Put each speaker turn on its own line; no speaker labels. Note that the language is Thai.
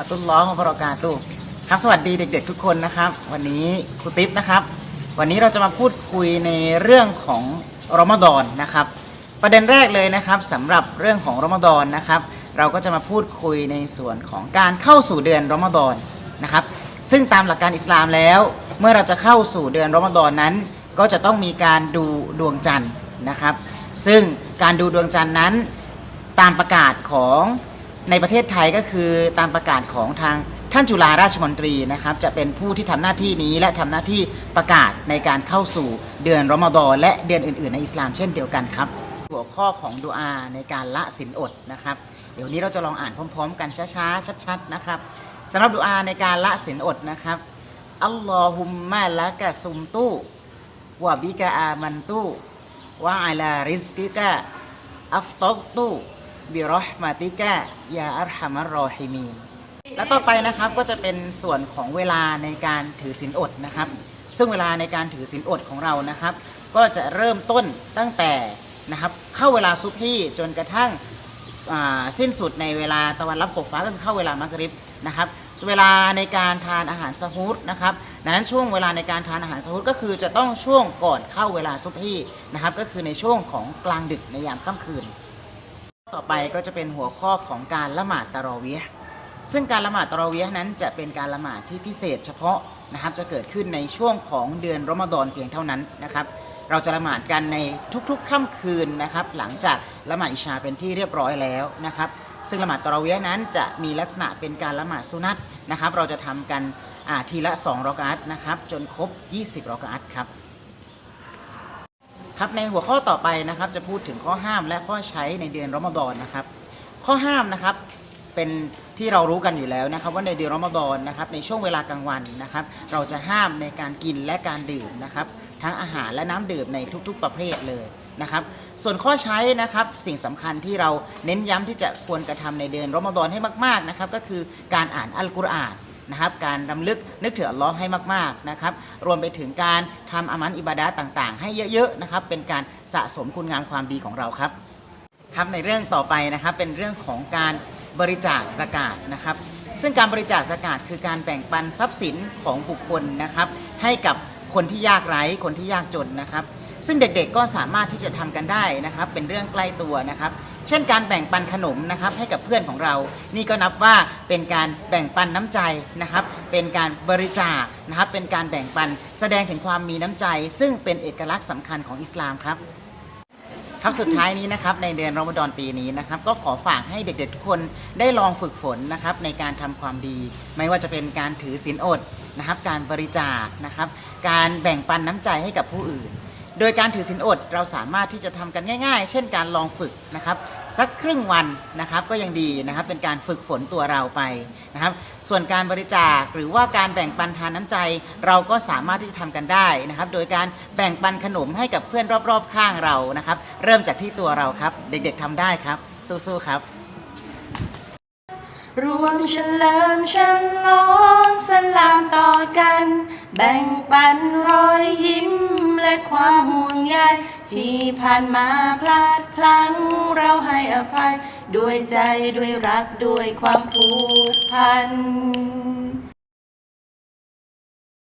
ะตุลลอฮ์วะบรากาตุครับสวัสดีเด็ก ๆ ทุกคนนะครับ วันนี้ครูติ๊บนะครับ วันนี้เราจะมาพูดคุยในเรื่องของรอมฎอนนะครับ ประเด็นแรกเลยนะครับสำหรับเรื่องของรอมฎอนนะครับ เราก็จะมาพูดคุยในส่วนของการเข้าสู่เดือนรอมฎอนนะครับ ซึ่งตามหลักการอิสลามแล้ว เมื่อเราจะเข้าสู่เดือนรอมฎอนนั้น ก็จะต้องมีการดูดวงจันทร์นะครับ ซึ่งการดูดวงจันทร์นั้น ตามประกาศของ ในประเทศไทยก็คือตามประกาศของทางท่านจุฬาราชมนตรีนะครับจะเป็นผู้ที่ทำหน้าที่นี้และทำหน้าที่ประกาศในการเข้าสู่เดือนรอมฎอนและเดือนอื่น ๆ ในอิสลามเช่นเดียวกันครับ หัวข้อของดูอาในการละสินอดนะครับ เดี๋ยวนี้เราจะลองอ่านพร้อม ๆ กันช้าๆชัดๆนะครับสำหรับดูอาในการละสินอดนะครับอัลลอฮุมมะละกะซุมตุวะบิกะอามันตุวะอะลาริซกิกะอัฟตอตุ บิรอห์มาติกะยาอัรฮัมารอฮิมีนและต่อไปนะครับก็จะเป็นส่วนของเวลาในการถือศีลอดนะครับ ซึ่งเวลาในการถือศีลอดของเรานะครับ ก็จะเริ่มต้นตั้งแต่นะครับเข้าเวลาซุบฮีจนกระทั่งสิ้นสุดในเวลาตะวันรับขอบฟ้าก็คือเข้าเวลามักริบนะครับเวลาในการทานอาหารซะฮูดนะครับดังนั้นช่วงเวลาในการทานอาหารซะฮูดก็คือจะต้องช่วงก่อนเข้าเวลาซุบฮีนะครับก็คือในช่วงของกลางดึกในยามค่ำคืน ต่อไปก็จะเป็นหัวข้อของการละหมาดตะรอเวียซึ่งการละหมาดตะรอเวียนั้นจะเป็นการละหมาดที่พิเศษเฉพาะนะครับจะเกิดขึ้นในช่วงของเดือนรอมฎอนเพียงเท่านั้นนะครับ เราจะละหมาดกันในทุกๆค่ำคืนนะครับ หลังจากละหมาดอิชาเป็นที่เรียบร้อยแล้วนะครับ ซึ่งละหมาดตะรอเวียนั้นจะมีลักษณะเป็นการละหมาดสุนัตนะครับ เราจะทำกันทีละ2รอกะอัตนะครับจนครบ 20รอกะอัตครับ ครับในหัวข้อต่อไปนะครับจะพูดถึงข้อห้ามและข้อใช้ในเดือนรอมฎอนนะครับ ข้อห้ามนะครับเป็นที่เรารู้กันอยู่แล้วนะครับว่าในเดือนรอมฎอนนะครับในช่วงเวลากลางวันนะครับ เราจะห้ามในการกินและการดื่มนะครับ ทั้งอาหารและน้ำดื่มในทุกๆประเภทเลยนะครับ ส่วนข้อใช้นะครับสิ่งสำคัญที่เราเน้นย้ำที่จะควรกระทำในเดือนรอมฎอนให้มากๆนะครับก็คือการอ่านอัลกุรอาน นะครับ การรำลึกนึกถึงอัลลอฮ์ให้มากๆนะครับ รวมไปถึงการทำอามันอิบาดะห์ต่างๆ ให้เยอะๆนะครับ เป็นการสะสมคุณงามความดีของเราครับ ครับในเรื่องต่อไปนะครับเป็นเรื่องของการบริจาคสกาดนะครับ ซึ่งการบริจาคสกาดคือการแบ่งปันทรัพย์สินของบุคคลนะครับ ให้กับคนที่ยากไร้คนที่ยากจนนะครับ ซึ่งเด็กๆก็สามารถที่จะทำกันได้นะครับ เป็นเรื่องใกล้ตัวนะครับ เช่นการแบ่งปันขนมนะครับให้กับเพื่อนของเรา นี่ก็นับว่าเป็นการแบ่งปันน้ำใจนะครับ เป็นการบริจาคนะครับ เป็นการแบ่งปันแสดงถึงความมีน้ำใจ ซึ่งเป็นเอกลักษณ์สำคัญของอิสลามครับครับสุดท้ายนี้นะครับในเดือนรอมฎอนปีนี้นะครับก็ขอฝากให้เด็กๆทุกคนได้ลองฝึกฝนนะครับในการทำความดี ไม่ว่าจะเป็นการถือศีลอดนะครับ การบริจาคนะครับ การแบ่งปันน้ำใจให้กับผู้อื่น โดยการถือศีลอดเราสามารถที่จะทำกันง่าย ๆ เช่นการลองฝึกนะครับสักครึ่งวันนะครับก็ยังดีนะครับเป็นการฝึกฝนตัวเราไปนะครับส่วนการบริจาคหรือว่าการแบ่งปันทานน้ำใจ เราก็สามารถที่จะทำกันได้นะครับโดยการแบ่งปันขนมให้กับเพื่อนรอบๆ ข้างเรานะครับเริ่มจากที่ตัวเราครับเด็กๆทำได้ครับสู้ๆครับ
รวมเฉลิมฉลองสลามต่อกัน แบ่งปันรอยยิ้ม และความห่วงใยที่ผ่านมาพลาดพลั้งเราให้อภัย ด้วยใจด้วยรักด้วยความผูกพัน